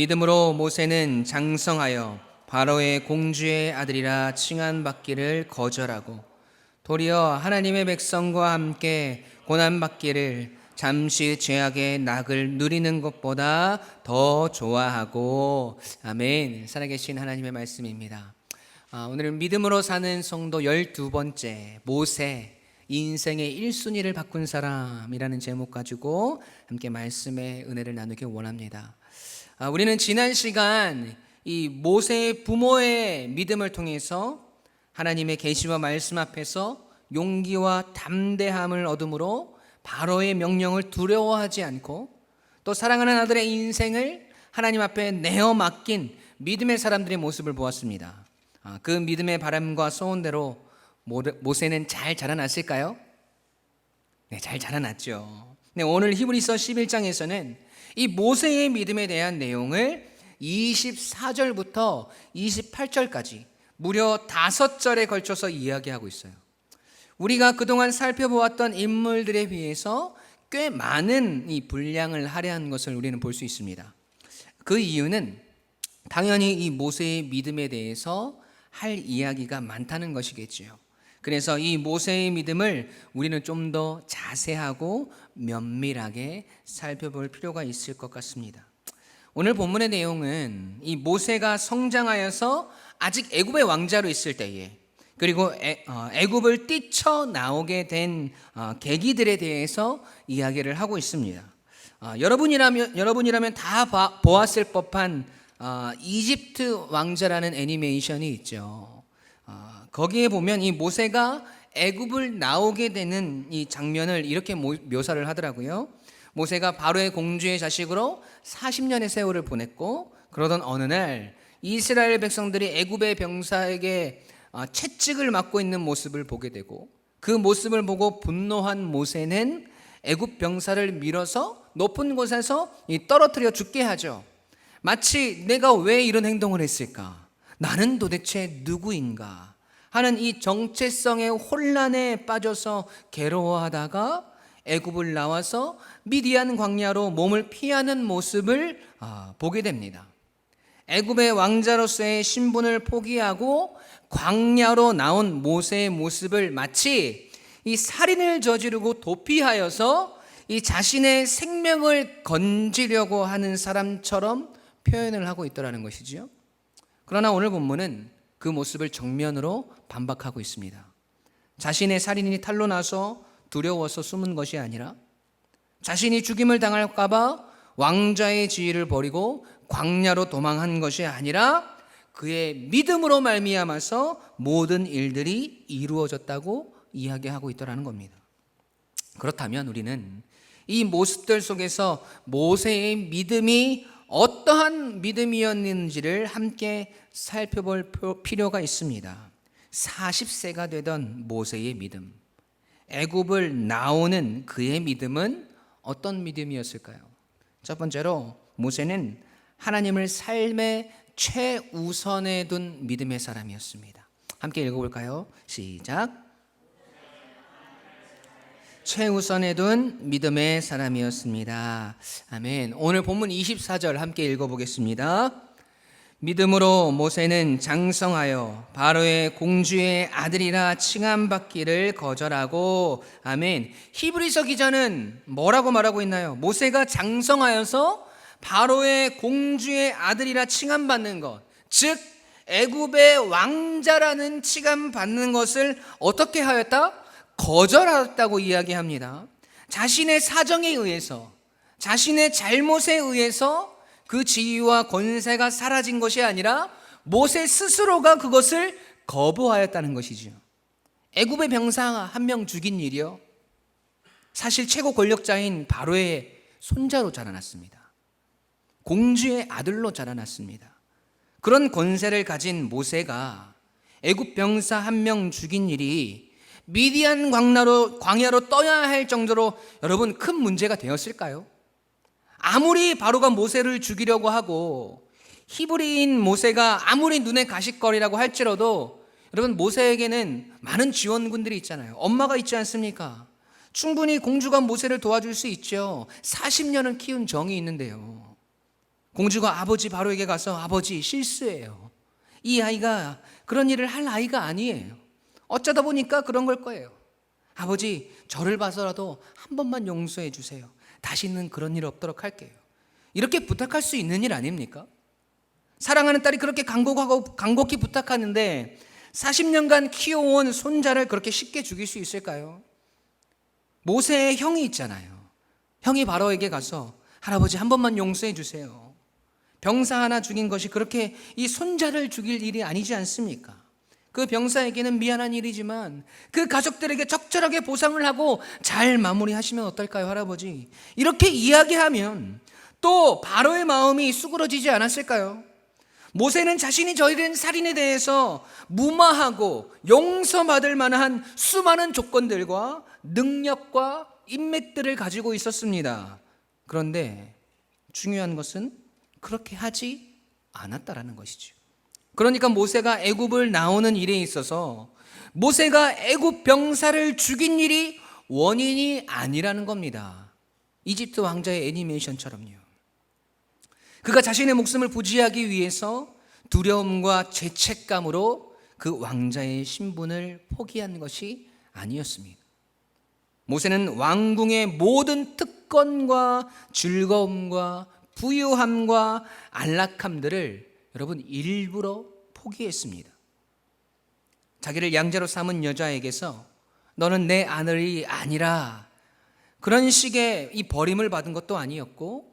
믿음으로 모세는 장성하여 바로의 공주의 아들이라 칭한 받기를 거절하고 도리어 하나님의 백성과 함께 고난 받기를 잠시 죄악의 낙을 누리는 것보다 더 좋아하고 아멘 살아계신 하나님의 말씀입니다. 아, 오늘은 믿음으로 사는 성도 열두 번째 모세 인생의 1순위를 바꾼 사람이라는 제목 가지고 함께 말씀의 은혜를 나누기 원합니다. 아, 우리는 지난 시간 이 모세의 부모의 믿음을 통해서 하나님의 계시와 말씀 앞에서 용기와 담대함을 얻음으로 바로의 명령을 두려워하지 않고 또 사랑하는 아들의 인생을 하나님 앞에 내어 맡긴 믿음의 사람들의 모습을 보았습니다. 아, 그 믿음의 바람과 소원대로 모세는 잘 자라났을까요? 네, 잘 자라났죠. 네, 오늘 히브리서 11장에서는 이 모세의 믿음에 대한 내용을 24절부터 28절까지 무려 다섯 절에 걸쳐서 이야기하고 있어요. 우리가 그동안 살펴보았던 인물들에 비해서 꽤 많은 이 분량을 할애한 것을 우리는 볼 수 있습니다. 그 이유는 당연히 이 모세의 믿음에 대해서 할 이야기가 많다는 것이겠지요. 그래서 이 모세의 믿음을 우리는 좀 더 자세하고 면밀하게 살펴볼 필요가 있을 것 같습니다. 오늘 본문의 내용은 이 모세가 성장하여서 아직 애굽의 왕자로 있을 때에 그리고 어, 애굽을 뛰쳐 나오게 된 어, 계기들에 대해서 이야기를 하고 있습니다. 어, 여러분이라면 여러분이라면 다 보았을 법한 이집트 왕자라는 애니메이션이 있죠. 거기에 보면 이 모세가 애굽을 나오게 되는 이 장면을 이렇게 묘사를 하더라고요. 모세가 바로의 공주의 자식으로 40년의 세월을 보냈고 그러던 어느 날 이스라엘 백성들이 애굽의 병사에게 어, 채찍을 맞고 있는 모습을 보게 되고 그 모습을 보고 분노한 모세는 애굽 병사를 밀어서 높은 곳에서 떨어뜨려 죽게 하죠. 마치 내가 왜 이런 행동을 했을까? 나는 도대체 누구인가? 하는 이 정체성의 혼란에 빠져서 괴로워하다가 애굽을 나와서 미디안 광야로 몸을 피하는 모습을 아, 보게 됩니다. 애굽의 왕자로서의 신분을 포기하고 광야로 나온 모세의 모습을 마치 이 살인을 저지르고 도피하여서 이 자신의 생명을 건지려고 하는 사람처럼 표현을 하고 있더라는 것이지요. 그러나 오늘 본문은 그 모습을 정면으로 반박하고 있습니다. 자신의 살인이 탄로나서 두려워서 숨은 것이 아니라 자신이 죽임을 당할까봐 왕자의 지위를 버리고 광야로 도망한 것이 아니라 그의 믿음으로 말미암아서 모든 일들이 이루어졌다고 이야기하고 있더라는 겁니다. 그렇다면 우리는 이 모습들 속에서 모세의 믿음이 어떠한 믿음이었는지를 함께 살펴볼 필요가 있습니다. 40세가 되던 모세의 믿음, 애굽을 나오는 그의 믿음은 어떤 믿음이었을까요? 첫 번째로 모세는 하나님을 삶의 최우선에 둔 믿음의 사람이었습니다. 함께 읽어볼까요? 시작. 최우선에 둔 믿음의 사람이었습니다. 아멘. 오늘 본문 24절 함께 읽어보겠습니다. 믿음으로 모세는 장성하여 바로의 공주의 아들이라 칭함받기를 거절하고 아멘. 히브리서 기자는 뭐라고 말하고 있나요? 모세가 장성하여서 바로의 공주의 아들이라 칭함받는 것. 즉 애굽의 왕자라는 칭함 받는 것을 어떻게 하였다? 거절하였다고 이야기합니다. 자신의 사정에 의해서, 자신의 잘못에 의해서 그 지위와 권세가 사라진 것이 아니라 모세 스스로가 그것을 거부하였다는 것이죠. 애굽의 병사 한 명 죽인 일이요. 사실 최고 권력자인 바로의 손자로 자라났습니다. 공주의 아들로 자라났습니다. 그런 권세를 가진 모세가 애굽 병사 한 명 죽인 일이 미디안 광야로, 광야로 떠야 할 정도로 여러분 큰 문제가 되었을까요? 아무리 바로가 모세를 죽이려고 하고 히브리인 모세가 아무리 눈에 가식거리라고 할지라도 여러분 모세에게는 많은 지원군들이 있잖아요. 엄마가 있지 않습니까? 충분히 공주가 모세를 도와줄 수 있죠. 40년을 키운 정이 있는데요. 공주가 아버지 바로에게 가서 아버지 실수예요. 이 아이가 그런 일을 할 아이가 아니에요. 어쩌다 보니까 그런 걸 거예요. 아버지 저를 봐서라도 한 번만 용서해 주세요. 다시는 그런 일 없도록 할게요. 이렇게 부탁할 수 있는 일 아닙니까? 사랑하는 딸이 그렇게 간곡하고 간곡히 부탁하는데 40년간 키워온 손자를 그렇게 쉽게 죽일 수 있을까요? 모세의 형이 있잖아요. 형이 바로에게 가서 할아버지 한 번만 용서해 주세요. 병사 하나 죽인 것이 그렇게 이 손자를 죽일 일이 아니지 않습니까? 그 병사에게는 미안한 일이지만 그 가족들에게 적절하게 보상을 하고 잘 마무리하시면 어떨까요, 할아버지? 이렇게 이야기하면 또 바로의 마음이 수그러지지 않았을까요? 모세는 자신이 저지른 살인에 대해서 무마하고 용서받을 만한 수많은 조건들과 능력과 인맥들을 가지고 있었습니다. 그런데 중요한 것은 그렇게 하지 않았다라는 것이죠. 그러니까 모세가 애굽을 나오는 일에 있어서 모세가 애굽 병사를 죽인 일이 원인이 아니라는 겁니다. 이집트 왕자의 애니메이션처럼요. 그가 자신의 목숨을 부지하기 위해서 두려움과 죄책감으로 그 왕자의 신분을 포기한 것이 아니었습니다. 모세는 왕궁의 모든 특권과 즐거움과 부유함과 안락함들을 여러분 일부러 포기했습니다. 자기를 양자로 삼은 여자에게서 너는 내 아들이 아니라 그런 식의 이 버림을 받은 것도 아니었고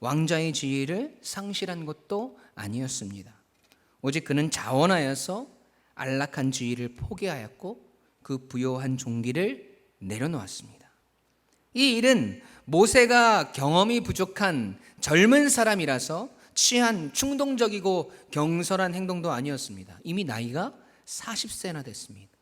왕자의 지위를 상실한 것도 아니었습니다. 오직 그는 자원하여서 안락한 지위를 포기하였고 그 부요한 종기를 내려놓았습니다. 이 일은 모세가 경험이 부족한 젊은 사람이라서 취한 충동적이고 경솔한 행동도 아니었습니다. 이미 나이가 40세나 됐습니다.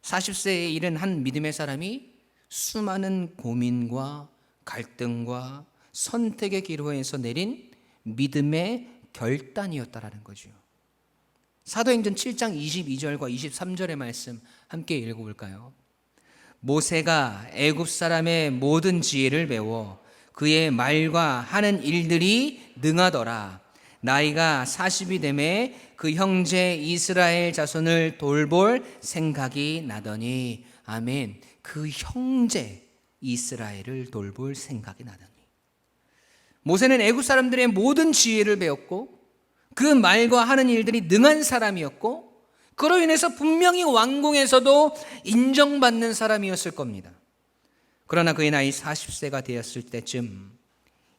40세에 이른 한 믿음의 사람이 수많은 고민과 갈등과 선택의 기로에서 내린 믿음의 결단이었다라는 거죠. 사도행전 7장 22절과 23절의 말씀 함께 읽어볼까요? 모세가 애굽 사람의 모든 지혜를 배워 그의 말과 하는 일들이 능하더라. 나이가 40이 되매 그 형제 이스라엘 자손을 돌볼 생각이 나더니 아멘. 그 형제 이스라엘을 돌볼 생각이 나더니 모세는 애굽 사람들의 모든 지혜를 배웠고 그 말과 하는 일들이 능한 사람이었고 그로 인해서 분명히 왕궁에서도 인정받는 사람이었을 겁니다. 그러나 그의 나이 40세가 되었을 때쯤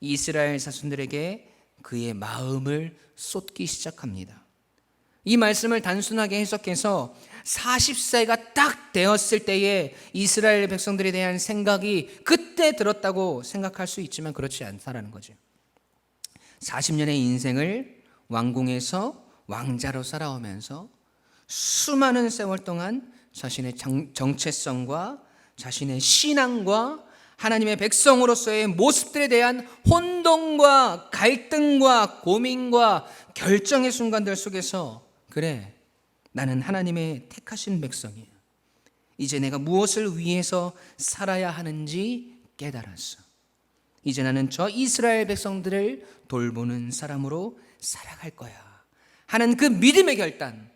이스라엘 자손들에게 그의 마음을 쏟기 시작합니다. 이 말씀을 단순하게 해석해서 40세가 딱 되었을 때에 이스라엘 백성들에 대한 생각이 그때 들었다고 생각할 수 있지만 그렇지 않다라는 거죠. 40년의 인생을 왕궁에서 왕자로 살아오면서 수많은 세월 동안 자신의 정체성과 자신의 신앙과 하나님의 백성으로서의 모습들에 대한 혼동과 갈등과 고민과 결정의 순간들 속에서 그래 나는 하나님의 택하신 백성이야. 이제 내가 무엇을 위해서 살아야 하는지 깨달았어. 이제 나는 저 이스라엘 백성들을 돌보는 사람으로 살아갈 거야. 하는 그 믿음의 결단.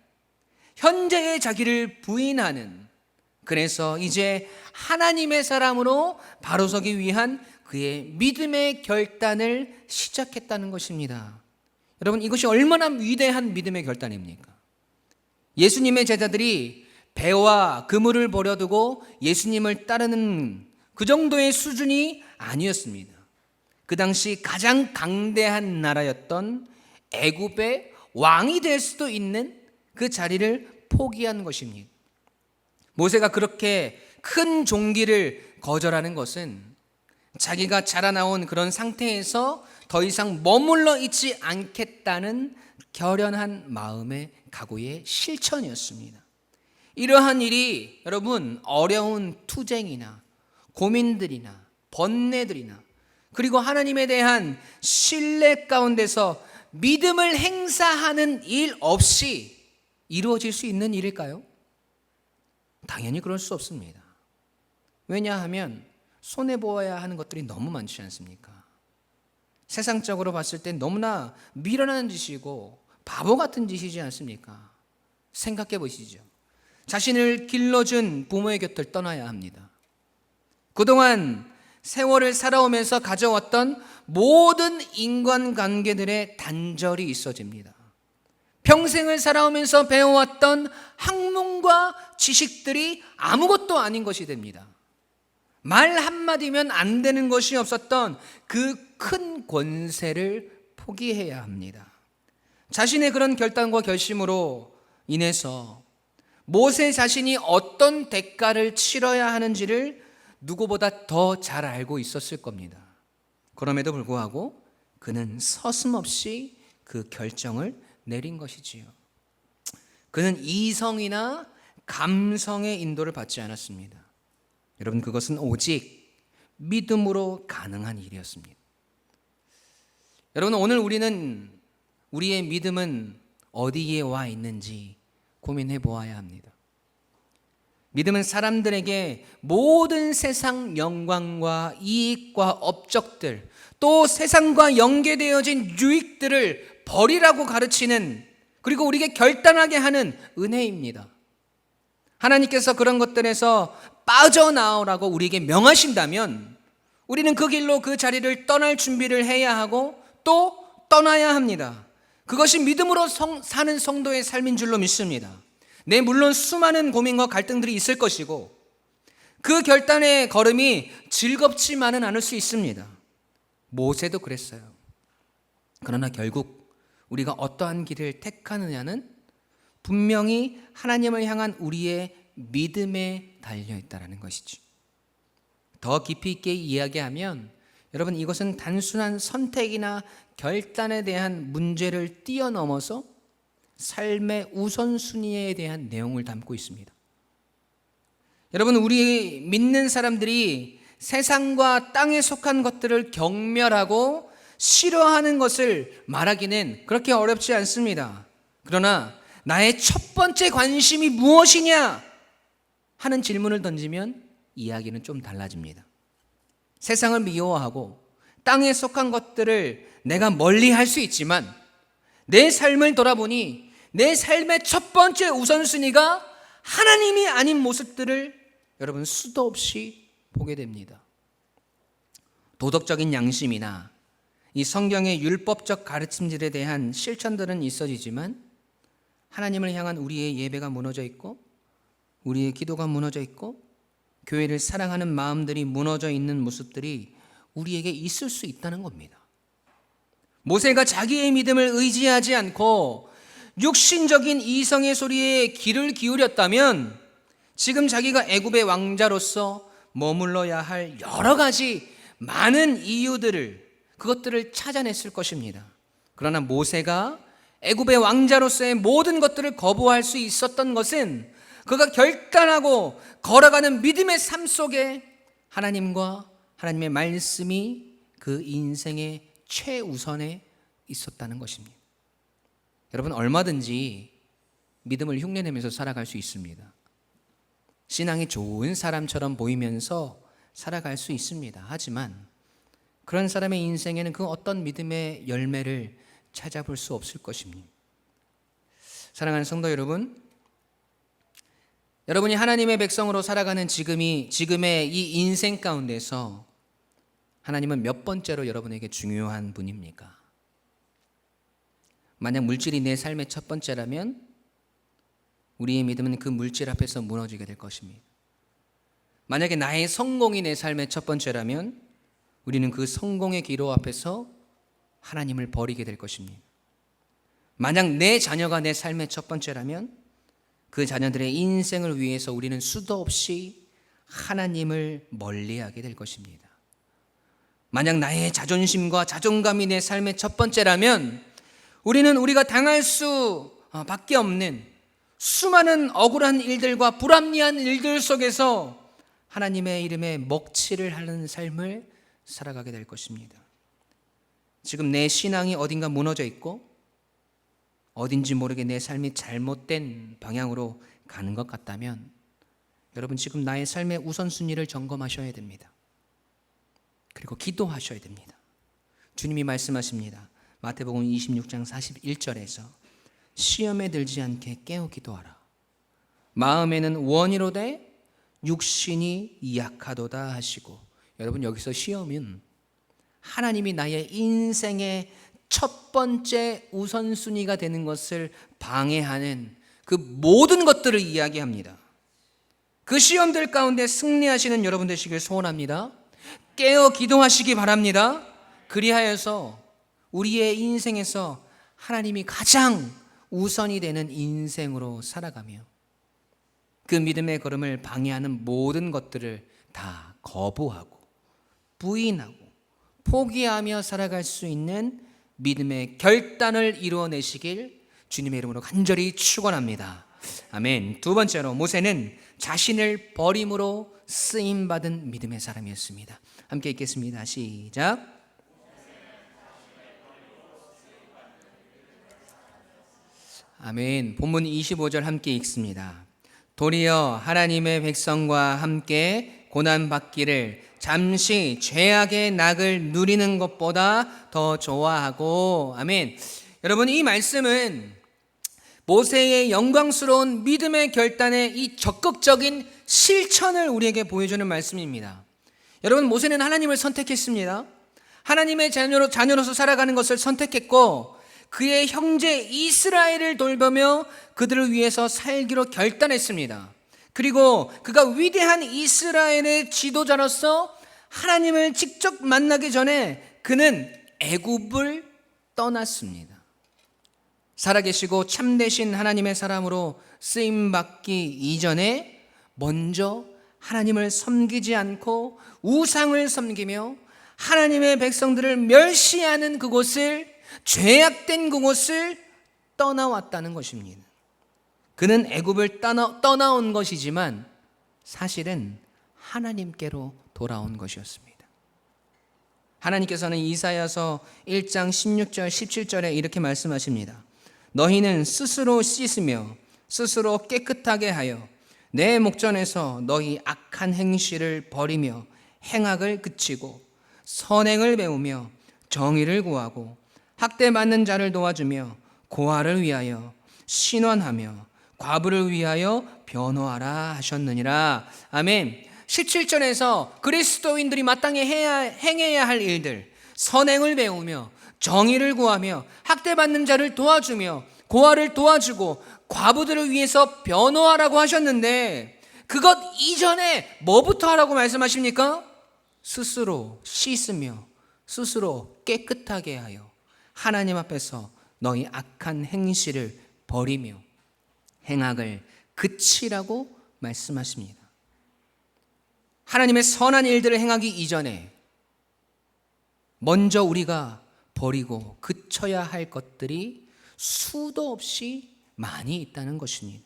현재의 자기를 부인하는 그래서 이제 하나님의 사람으로 바로 서기 위한 그의 믿음의 결단을 시작했다는 것입니다. 여러분 이것이 얼마나 위대한 믿음의 결단입니까? 예수님의 제자들이 배와 그물을 버려두고 예수님을 따르는 그 정도의 수준이 아니었습니다. 그 당시 가장 강대한 나라였던 애굽의 왕이 될 수도 있는 그 자리를 포기한 것입니다. 모세가 그렇게 큰 종기를 거절하는 것은 자기가 자라나온 그런 상태에서 더 이상 머물러 있지 않겠다는 결연한 마음의 각오의 실천이었습니다. 이러한 일이 여러분 어려운 투쟁이나 고민들이나 번뇌들이나 그리고 하나님에 대한 신뢰 가운데서 믿음을 행사하는 일 없이 이루어질 수 있는 일일까요? 당연히 그럴 수 없습니다. 왜냐하면 손해보아야 하는 것들이 너무 많지 않습니까? 세상적으로 봤을 때 너무나 미련한 짓이고 바보 같은 짓이지 않습니까? 생각해 보시죠. 자신을 길러준 부모의 곁을 떠나야 합니다. 그동안 세월을 살아오면서 가져왔던 모든 인간관계들의 단절이 있어집니다. 평생을 살아오면서 배워왔던 학문과 지식들이 아무것도 아닌 것이 됩니다. 말 한마디면 안 되는 것이 없었던 그 큰 권세를 포기해야 합니다. 자신의 그런 결단과 결심으로 인해서 모세 자신이 어떤 대가를 치러야 하는지를 누구보다 더 잘 알고 있었을 겁니다. 그럼에도 불구하고 그는 서슴없이 그 결정을 내린 것이지요. 그는 이성이나 감성의 인도를 받지 않았습니다. 여러분, 그것은 오직 믿음으로 가능한 일이었습니다. 여러분, 오늘 우리는 우리의 믿음은 어디에 와 있는지 고민해 보아야 합니다. 믿음은 사람들에게 모든 세상 영광과 이익과 업적들 또 세상과 연계되어진 유익들을 버리라고 가르치는 그리고 우리에게 결단하게 하는 은혜입니다. 하나님께서 그런 것들에서 빠져나오라고 우리에게 명하신다면 우리는 그 길로 그 자리를 떠날 준비를 해야 하고 또 떠나야 합니다. 그것이 믿음으로 성, 사는 성도의 삶인 줄로 믿습니다. 네, 물론 수많은 고민과 갈등들이 있을 것이고 그 결단의 걸음이 즐겁지만은 않을 수 있습니다. 모세도 그랬어요. 그러나 결국 우리가 어떠한 길을 택하느냐는 분명히 하나님을 향한 우리의 믿음에 달려 있다라는 것이죠. 더 깊이 있게 이야기하면 여러분 이것은 단순한 선택이나 결단에 대한 문제를 뛰어넘어서 삶의 우선순위에 대한 내용을 담고 있습니다. 여러분, 우리 믿는 사람들이 세상과 땅에 속한 것들을 경멸하고 싫어하는 것을 말하기는 그렇게 어렵지 않습니다. 그러나 나의 첫 번째 관심이 무엇이냐 하는 질문을 던지면 이야기는 좀 달라집니다. 세상을 미워하고 땅에 속한 것들을 내가 멀리 할 수 있지만 내 삶을 돌아보니 내 삶의 첫 번째 우선순위가 하나님이 아닌 모습들을 여러분 수도 없이 보게 됩니다. 도덕적인 양심이나 이 성경의 율법적 가르침들에 대한 실천들은 있어지지만 하나님을 향한 우리의 예배가 무너져 있고 우리의 기도가 무너져 있고 교회를 사랑하는 마음들이 무너져 있는 모습들이 우리에게 있을 수 있다는 겁니다. 모세가 자기의 믿음을 의지하지 않고 육신적인 이성의 소리에 귀를 기울였다면 지금 자기가 애굽의 왕자로서 머물러야 할 여러 가지 많은 이유들을 그것들을 찾아냈을 것입니다. 그러나 모세가 애굽의 왕자로서의 모든 것들을 거부할 수 있었던 것은 그가 결단하고 걸어가는 믿음의 삶 속에 하나님과 하나님의 말씀이 그 인생의 최우선에 있었다는 것입니다. 여러분 얼마든지 믿음을 흉내내면서 살아갈 수 있습니다. 신앙이 좋은 사람처럼 보이면서 살아갈 수 있습니다. 하지만 그런 사람의 인생에는 그 어떤 믿음의 열매를 찾아볼 수 없을 것입니다. 사랑하는 성도 여러분, 여러분이 하나님의 백성으로 살아가는 지금이 지금의 이 인생 가운데서 하나님은 몇 번째로 여러분에게 중요한 분입니까? 만약 물질이 내 삶의 첫 번째라면 우리의 믿음은 그 물질 앞에서 무너지게 될 것입니다. 만약에 나의 성공이 내 삶의 첫 번째라면 우리는 그 성공의 기로 앞에서 하나님을 버리게 될 것입니다. 만약 내 자녀가 내 삶의 첫 번째라면 그 자녀들의 인생을 위해서 우리는 수도 없이 하나님을 멀리하게 될 것입니다. 만약 나의 자존심과 자존감이 내 삶의 첫 번째라면 우리는 우리가 당할 수 밖에 없는 수많은 억울한 일들과 불합리한 일들 속에서 하나님의 이름에 먹칠을 하는 삶을 살아가게 될 것입니다. 지금 내 신앙이 어딘가 무너져 있고 어딘지 모르게 내 삶이 잘못된 방향으로 가는 것 같다면 여러분 지금 나의 삶의 우선순위를 점검하셔야 됩니다. 그리고 기도하셔야 됩니다. 주님이 말씀하십니다. 마태복음 26장 41절에서 시험에 들지 않게 깨어 기도하라. 마음에는 원이로되 육신이 약하도다 하시고 여러분 여기서 시험은 하나님이 나의 인생의 첫 번째 우선순위가 되는 것을 방해하는 그 모든 것들을 이야기합니다. 그 시험들 가운데 승리하시는 여러분 되시길 소원합니다. 깨어 기도하시기 바랍니다. 그리하여서 우리의 인생에서 하나님이 가장 우선이 되는 인생으로 살아가며 그 믿음의 걸음을 방해하는 모든 것들을 다 거부하고 부인하고 포기하며 살아갈 수 있는 믿음의 결단을 이루어내시길 주님의 이름으로 간절히 축원합니다. 아멘. 두 번째로 모세는 자신을 버림으로 쓰임 받은 믿음의 사람이었습니다. 함께 읽겠습니다. 시작. 아멘. 본문 25절 함께 읽습니다. 도리어 하나님의 백성과 함께 고난 받기를 잠시 죄악의 낙을 누리는 것보다 더 좋아하고 아멘. 여러분 이 말씀은 모세의 영광스러운 믿음의 결단의 이 적극적인 실천을 우리에게 보여주는 말씀입니다. 여러분 모세는 하나님을 선택했습니다. 하나님의 자녀로 자녀로서 살아가는 것을 선택했고 그의 형제 이스라엘을 돌보며 그들을 위해서 살기로 결단했습니다. 그리고 그가 위대한 이스라엘의 지도자로서 하나님을 직접 만나기 전에 그는 애굽을 떠났습니다. 살아계시고 참되신 하나님의 사람으로 쓰임 받기 이전에 먼저 하나님을 섬기지 않고 우상을 섬기며 하나님의 백성들을 멸시하는 그곳을 죄악된 그곳을 떠나왔다는 것입니다. 그는 애굽을 떠나, 떠나온 것이지만 사실은 하나님께로 돌아온 것이었습니다. 하나님께서는 이사야서 1장 16절 17절에 이렇게 말씀하십니다. 너희는 스스로 씻으며 스스로 깨끗하게 하여 내 목전에서 너희 악한 행실을 버리며 행악을 그치고 선행을 배우며 정의를 구하고 학대받는 자를 도와주며 고아를 위하여 신원하며 과부를 위하여 변호하라 하셨느니라. 아멘. 17절에서 그리스도인들이 마땅히 해야, 행해야 할 일들, 선행을 배우며 정의를 구하며 학대받는 자를 도와주며 고아를 도와주고 과부들을 위해서 변호하라고 하셨는데 그것 이전에 뭐부터 하라고 말씀하십니까? 스스로 씻으며 스스로 깨끗하게 하여 하나님 앞에서 너희 악한 행실을 버리며 행악을 그치라고 말씀하십니다. 하나님의 선한 일들을 행하기 이전에 먼저 우리가 버리고 그쳐야 할 것들이 수도 없이 많이 있다는 것입니다.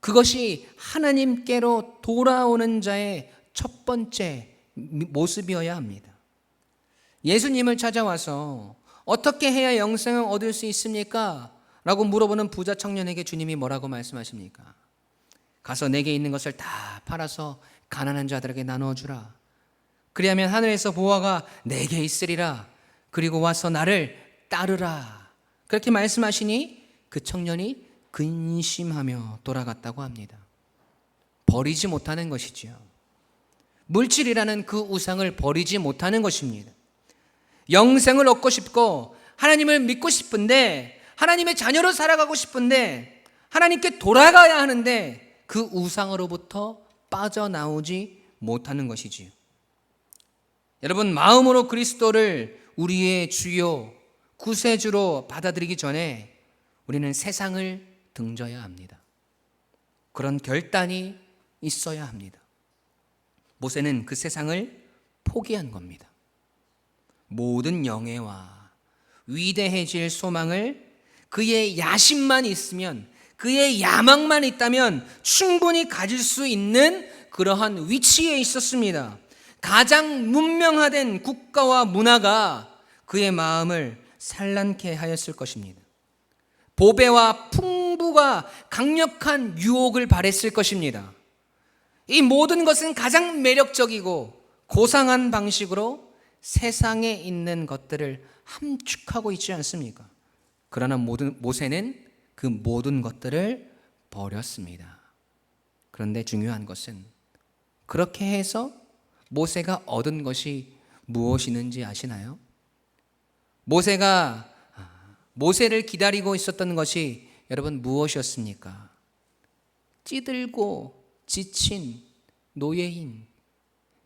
그것이 하나님께로 돌아오는 자의 첫 번째 모습이어야 합니다. 예수님을 찾아와서 어떻게 해야 영생을 얻을 수 있습니까? 라고 물어보는 부자 청년에게 주님이 뭐라고 말씀하십니까? 가서 내게 있는 것을 다 팔아서 가난한 자들에게 나누어 주라. 그리하면 하늘에서 보화가 내게 있으리라. 그리고 와서 나를 따르라. 그렇게 말씀하시니 그 청년이 근심하며 돌아갔다고 합니다. 버리지 못하는 것이지요. 물질이라는 그 우상을 버리지 못하는 것입니다. 영생을 얻고 싶고 하나님을 믿고 싶은데 하나님의 자녀로 살아가고 싶은데 하나님께 돌아가야 하는데 그 우상으로부터 빠져나오지 못하는 것이지요. 여러분 마음으로 그리스도를 우리의 주요 구세주로 받아들이기 전에 우리는 세상을 등져야 합니다. 그런 결단이 있어야 합니다. 모세는 그 세상을 포기한 겁니다. 모든 영예와 위대해질 소망을 그의 야심만 있으면 그의 야망만 있다면 충분히 가질 수 있는 그러한 위치에 있었습니다. 가장 문명화된 국가와 문화가 그의 마음을 산란케 하였을 것입니다. 보배와 풍부가 강력한 유혹을 발했을 것입니다. 이 모든 것은 가장 매력적이고 고상한 방식으로 세상에 있는 것들을 함축하고 있지 않습니까? 그러나 모든 모세는 그 모든 것들을 버렸습니다. 그런데 중요한 것은 그렇게 해서 모세가 얻은 것이 무엇이는지 아시나요? 모세가 모세를 기다리고 있었던 것이 여러분 무엇이었습니까? 찌들고 지친 노예인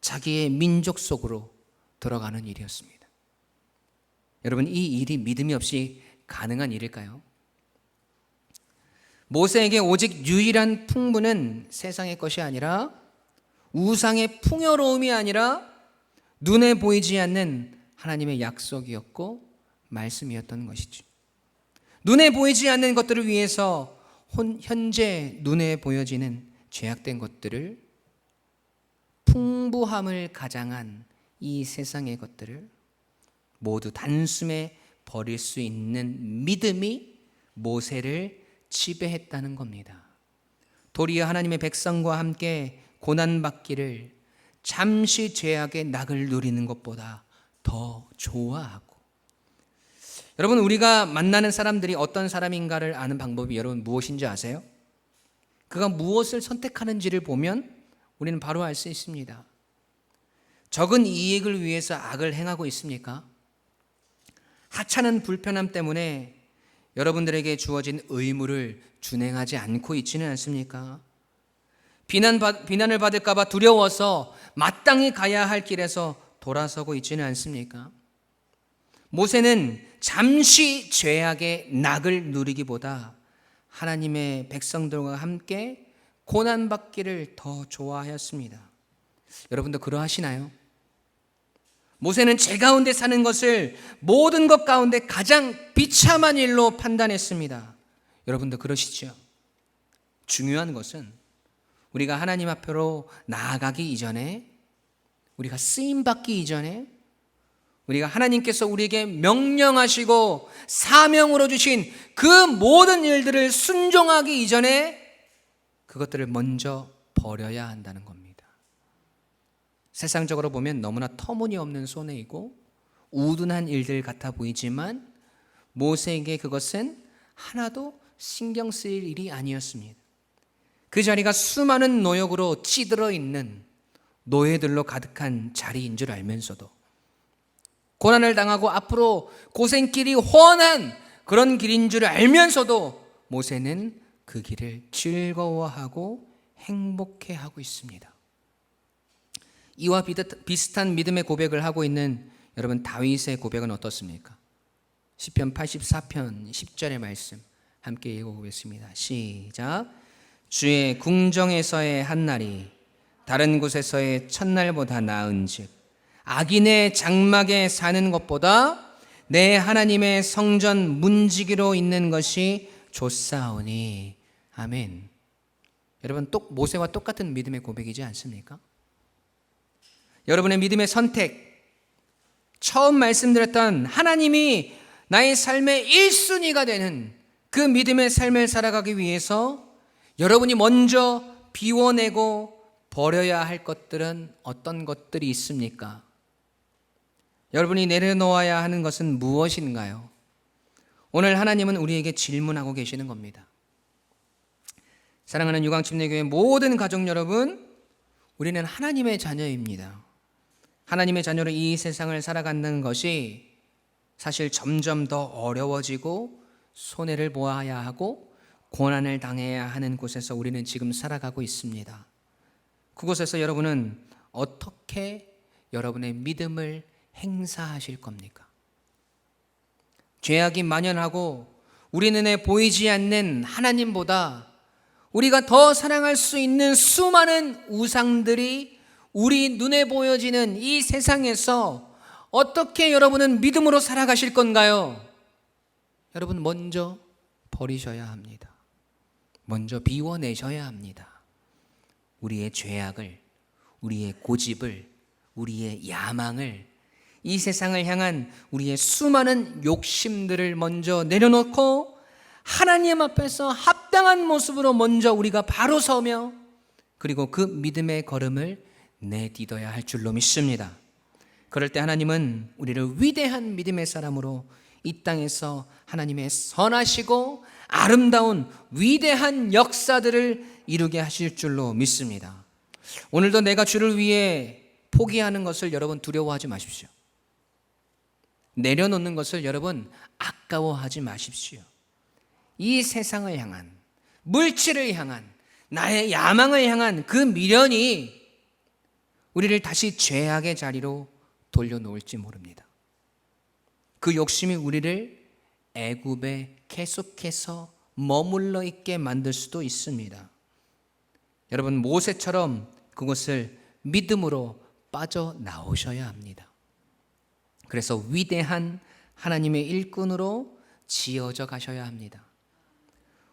자기의 민족 속으로 들어가는 일이었습니다. 여러분 이 일이 믿음이 없이 가능한 일일까요? 모세에게 오직 유일한 풍부는 세상의 것이 아니라 우상의 풍요로움이 아니라 눈에 보이지 않는 하나님의 약속이었고 말씀이었던 것이죠. 눈에 보이지 않는 것들을 위해서 현재 눈에 보여지는 죄악된 것들을 풍부함을 가장한 이 세상의 것들을 모두 단숨에 버릴 수 있는 믿음이 모세를 지배했다는 겁니다. 도리어 하나님의 백성과 함께 고난받기를 잠시 죄악의 낙을 누리는 것보다 더 좋아하고 여러분 우리가 만나는 사람들이 어떤 사람인가를 아는 방법이 여러분 무엇인지 아세요? 그가 무엇을 선택하는지를 보면 우리는 바로 알 수 있습니다. 적은 이익을 위해서 악을 행하고 있습니까? 하찮은 불편함 때문에 여러분들에게 주어진 의무를 준행하지 않고 있지는 않습니까? 비난 비난을 받을까봐 두려워서 마땅히 가야 할 길에서 돌아서고 있지는 않습니까? 모세는 잠시 죄악의 낙을 누리기보다 하나님의 백성들과 함께 고난받기를 더 좋아하였습니다. 여러분도 그러하시나요? 모세는 제 가운데 사는 것을 모든 것 가운데 가장 비참한 일로 판단했습니다. 여러분도 그러시죠? 중요한 것은 우리가 하나님 앞으로 나아가기 이전에 우리가 쓰임 받기 이전에 우리가 하나님께서 우리에게 명령하시고 사명으로 주신 그 모든 일들을 순종하기 이전에 그것들을 먼저 버려야 한다는 겁니다. 세상적으로 보면 너무나 터무니없는 손해이고 우둔한 일들 같아 보이지만 모세에게 그것은 하나도 신경 쓰일 일이 아니었습니다. 그 자리가 수많은 노역으로 찌들어 있는 노예들로 가득한 자리인 줄 알면서도 고난을 당하고 앞으로 고생길이 훤한 그런 길인 줄 알면서도 모세는 그 길을 즐거워하고 행복해 하고 있습니다. 이와 비슷한 믿음의 고백을 하고 있는 여러분 다윗의 고백은 어떻습니까? 시편 84편 10절의 말씀 함께 읽어보겠습니다. 시작. 주의 궁정에서의 한 날이 다른 곳에서의 첫날보다 나은즉 악인의 장막에 사는 것보다 내 하나님의 성전 문지기로 있는 것이 좋사오니 아멘. 여러분 똑 모세와 똑같은 믿음의 고백이지 않습니까? 여러분의 믿음의 선택, 처음 말씀드렸던 하나님이 나의 삶의 1순위가 되는 그 믿음의 삶을 살아가기 위해서 여러분이 먼저 비워내고 버려야 할 것들은 어떤 것들이 있습니까? 여러분이 내려놓아야 하는 것은 무엇인가요? 오늘 하나님은 우리에게 질문하고 계시는 겁니다. 사랑하는 유광침례교회 모든 가족 여러분, 우리는 하나님의 자녀입니다. 하나님의 자녀로 이 세상을 살아가는 것이 사실 점점 더 어려워지고 손해를 보아야 하고 고난을 당해야 하는 곳에서 우리는 지금 살아가고 있습니다. 그곳에서 여러분은 어떻게 여러분의 믿음을 행사하실 겁니까? 죄악이 만연하고 우리 눈에 보이지 않는 하나님보다 우리가 더 사랑할 수 있는 수많은 우상들이 우리 눈에 보여지는 이 세상에서 어떻게 여러분은 믿음으로 살아가실 건가요? 여러분 먼저 버리셔야 합니다. 먼저 비워내셔야 합니다. 우리의 죄악을, 우리의 고집을, 우리의 야망을, 이 세상을 향한 우리의 수많은 욕심들을 먼저 내려놓고 하나님 앞에서 합당한 모습으로 먼저 우리가 바로 서며 그리고 그 믿음의 걸음을 내딛어야 할 줄로 믿습니다. 그럴 때 하나님은 우리를 위대한 믿음의 사람으로 이 땅에서 하나님의 선하시고 아름다운 위대한 역사들을 이루게 하실 줄로 믿습니다. 오늘도 내가 주를 위해 포기하는 것을 여러분 두려워하지 마십시오. 내려놓는 것을 여러분 아까워하지 마십시오. 이 세상을 향한 물질을 향한 나의 야망을 향한 그 미련이 우리를 다시 죄악의 자리로 돌려놓을지 모릅니다. 그 욕심이 우리를 애굽에 계속해서 머물러 있게 만들 수도 있습니다. 여러분 모세처럼 그것을 믿음으로 빠져 나오셔야 합니다. 그래서 위대한 하나님의 일꾼으로 지어져 가셔야 합니다.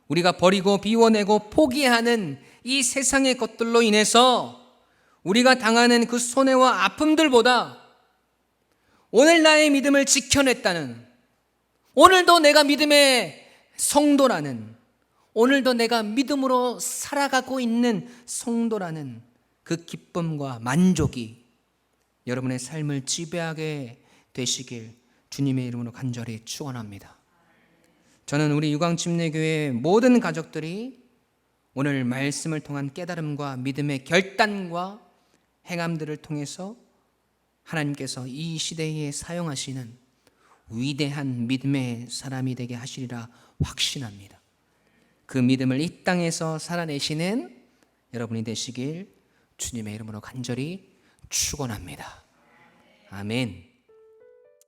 우리가 버리고 비워내고 포기하는 이 세상의 것들로 인해서 우리가 당하는 그 손해와 아픔들보다 오늘 나의 믿음을 지켜냈다는 오늘도 내가 믿음의 성도라는 오늘도 내가 믿음으로 살아가고 있는 성도라는 그 기쁨과 만족이 여러분의 삶을 지배하게 되시길 주님의 이름으로 간절히 축원합니다. 저는 우리 유광침례교회 모든 가족들이 오늘 말씀을 통한 깨달음과 믿음의 결단과 행함들을 통해서 하나님께서 이 시대에 사용하시는 위대한 믿음의 사람이 되게 하시리라 확신합니다. 그 믿음을 이 땅에서 살아내시는 여러분이 되시길 주님의 이름으로 간절히 축원합니다. 아멘.